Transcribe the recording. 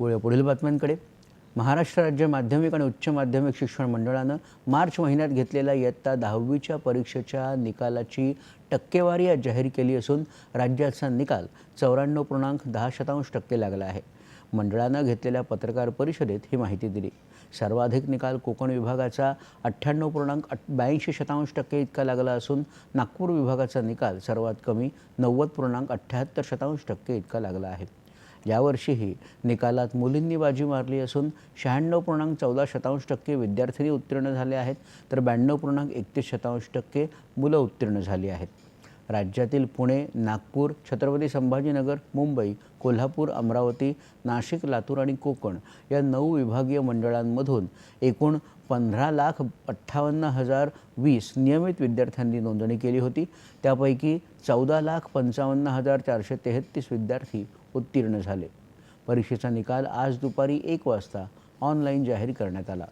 वळूया पुढील बातम्यांकडे. महाराष्ट्र राज्य माध्यमिक आणि उच्च माध्यमिक शिक्षण मंडळानं मार्च महिन्यात घेतलेल्या इयत्ता दहावीच्या परीक्षेच्या निकालाची टक्केवारी आज जाहीर केली असून राज्याचा निकाल चौऱ्याण्णव पूर्णांक दहा शतांश टक्के लागला आहे. मंडळानं घेतलेल्या पत्रकार परिषदेत ही माहिती दिली. सर्वाधिक निकाल कोकण विभागाचा अठ्ठ्याण्णव पूर्णांक ब्याऐंशी शतांश टक्के इतका लागला असून नागपूर विभागाचा निकाल सर्वात कमी नव्वद पूर्णांक अठ्ठ्याहत्तर शतांश टक्के इतका लागला आहे. यावर्षीही निकालात मुलींनी बाजी मारली असून शहाण्णव पूर्णांक चौदा शतांश टक्के विद्यार्थिनी उत्तीर्ण झाले आहेत. तर ब्याण्णव पूर्णांक एकतीस शतांश टक्के मुलं उत्तीर्ण झाली आहेत. राज्यातील पुणे नागपूर छत्रपती संभाजीनगर मुंबई कोल्हापूर अमरावती नाशिक लातूर आणि कोकण या नऊ विभागीय मंडळांमधून एकूण पंधरा लाख अठ्ठावन्न हजार वीस नियमित विद्यार्थ्यांनी नोंदणी केली होती. त्यापैकी चौदा लाख पंचावन्न हजार चारशे तेहत्तीस विद्यार्थी उत्तीर्ण झाले. परीक्षेचा निकाल आज दुपारी एक वाजता ऑनलाईन जाहीर करण्यात आला.